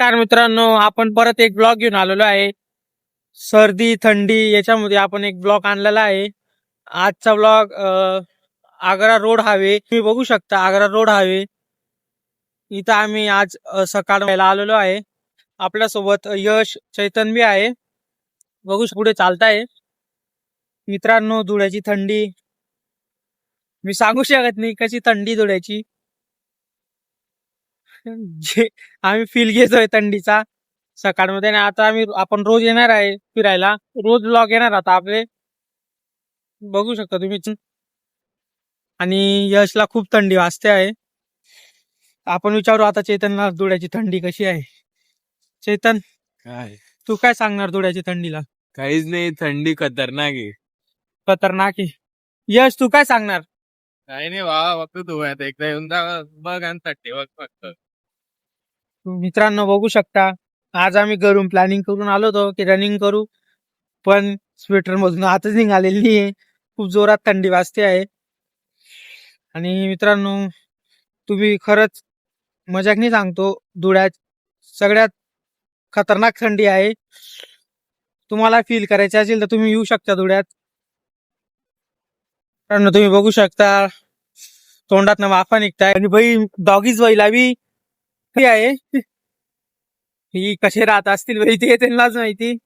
नमस्कार मित्रांनो आपण परत एक ब्लॉग घेऊन आलेलो आहे. सर्दी थंडी याच्यामध्ये आपण एक ब्लॉग आणलेला आहे. आजचा ब्लॉग आग्रा रोड हवे तुम्ही बघू शकता आग्रा रोड हवे इथं आम्ही आज सकाळ व्हायला आलेलो आहे. आपल्यासोबत यश चैतन बी आहे. बघू पुढे चालताय. मित्रांनो धुळ्याची थंडी. मी सांगू शकत नाही कशी थंडी धुळ्याची. जे आम्ही फील घेतोय थंडीचा सकाळमध्ये. आणि आता आम्ही आपण रोज येणार आहे फिरायला. रोज ब्लॉग येणार आता आपले. बघू शकता तुम्ही. आणि यशला खूप थंडी वाजते आहे. आपण विचारू आता चेतनला धुळ्याची थंडी कशी आहे? चेतन काय? तू काय सांगणार धुळ्याची थंडीला? काहीच नाही थंडी खतरनाक आहे. खतरनाक आहे. यश तू काय सांगणार? काही नाही वा फक्त तू आता एकदा येऊन जा बघ आणि थंडी बघ फक्त. मित्रांनो बघू शकता. आज आम्ही घरून प्लॅनिंग करून आलो होतो की रनिंग करू. पण स्वेटर मधून आताच निघालेली आहे खूप जोरात थंडी वाजते आहे. आणि मित्रांनो तुम्ही खरंच मजाक नाही सांगतो. धुळ्यात सगळ्यात खतरनाक थंडी आहे. तुम्हाला फील करायची असेल तर तुम्ही येऊ शकता धुळ्यात. मित्रांनो तुम्ही बघू शकता. तोंडात वाफा निघताय. आणि बाई डॉगीज बैलावी हे आहे. ही कसे राहत असतील बाई ते त्यांनाच माहिती.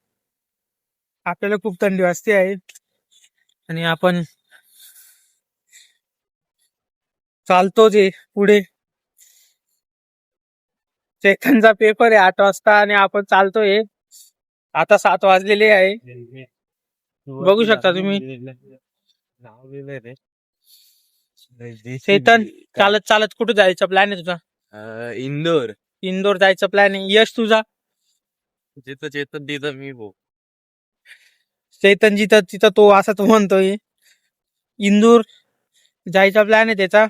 आपल्याला खूप थंडी वाजते आहे. आणि आपण चालतो जे पुढे. चेतनचा पेपर आहे आठ वाजता आणि आपण चालतोय. आता सात वाजलेले आहे. बघू शकता तुम्ही. चेतन चालत चालत कुठे जायचं प्लॅन आहे तुझा? इंदोर. इंदोर जायचं प्लॅन आहे यश तुझा? जिथं चेतन तिथं मी भाऊ चैतन जिथं तिथं तो असा तो म्हणतोय. इंदूर जायचा प्लॅन आहे त्याचा.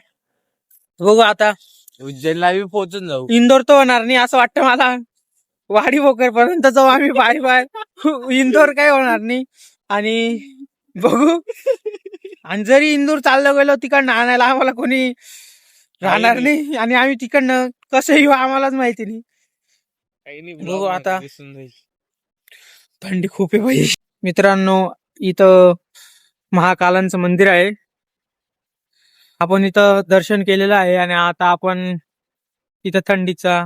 बघू आता. उज्जैनला बी पोहोचून जाऊ. इंदोर तो होणार नाही असं वाटतं मला. वाडी भोकर पर्यंत जाऊ आम्ही. Bye bye. इंदोर काय होणार नाही. आणि बघू. आणि जरी इंदूर चाललं गेलो तिकडनं आणायला आम्हाला कोणी राहणार नाही आणि आम्ही तिकडनं कसं येऊ आम्हालाच माहिती नाही. काही नाही बघू vlog आता. मध्ये दिसून जाईल. थंडी खूप आहे बाई. मित्रांनो इथं महाकालांचं मंदिर आहे. आपण इथं दर्शन केलेलं आहे आणि आता आपण इथं थंडीचा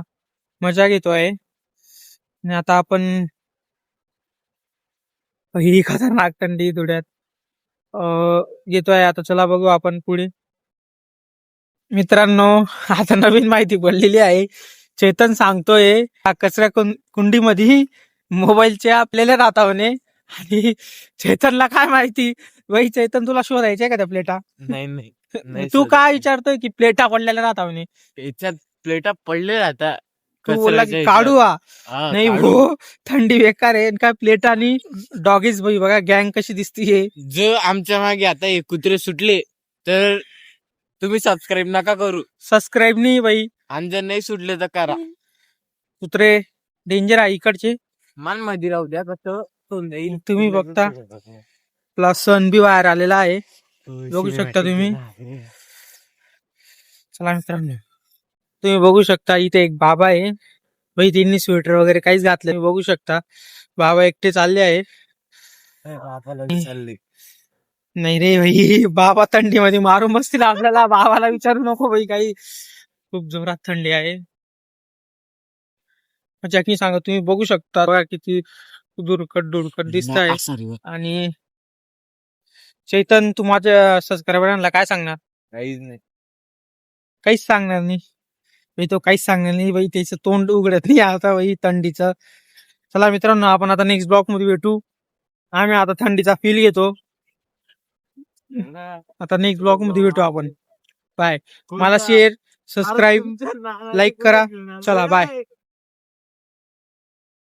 मजा घेतोय आणि आता आपण ही खतरनाक थंडी धुळ्यात अं, घेतोय. आता चला बघू आपण पुढे. मित्रांनो आता नवीन माहिती पडलेली आहे. चेतन सांगतोय हा कचऱ्या कुंडीमध्ये मोबाईलचे आपल्याला राहता म्हणे आणि चेतनला काय माहिती? बाई चेतन तुला शोधायचे का त्या प्लेटा? नाही नाही. तू. काय विचारतोय की प्लेटा पडलेल्या राहता म्हणे याच्यात प्लेटा पडले आता. तू बोलला की कचऱ्याच्या काढू नाही. हो थंडी बेकार आहे. काय प्लेट आणि डॉगीज बघा गँग कशी दिसतीये. जर आमच्या मागे आता हे कुत्रे सुटले तर तुम्ही सबस्क्राईब नका करू. सबस्क्राईब नाही बाई. आणि जर नाही सुटले तर करा. कुत्रे डेंजर आहे इकडचे. मानमध्ये राहू द्या कसं होऊन जाईल तुम्ही बघता. प्लस सन बी बाहेर आलेला आहे. बघू शकता तुम्ही. चला मित्रांनो. तुम्ही बघू शकता इथे एक बाबा आहे. बाई त्यांनी स्वेटर वगैरे काहीच घातलं नाही. बघू शकता. बाबा एकटे चालले आहे चालले. नाही रे भाई बाबा थंडीमध्ये मारून बसतील आपल्याला बाबाला विचारू नको भाई काही. खूप जोरात थंडी आहे. जॅकी सांगा तुम्ही बघू शकता बघा किती दुरकट दुरकट दिसत आहे आणि चैतन तू माझ्या सबस्क्रायबरांना काय सांगणार? काहीच नाही. काहीच सांगणार नाही. भाई तो काहीच सांगणार नाही बाई त्याचं तोंड उघडत नाही आता बाई थंडीचं. चला मित्रांनो आपण आता नेक्स्ट ब्लॉकमध्ये भेटू. आम्ही आता थंडीचा फील घेतो. आता नेक्स्ट ब्लॉगमध्ये भेटू आपण. बाय मला शेअर सबस्क्राईब like करा. चला, bye.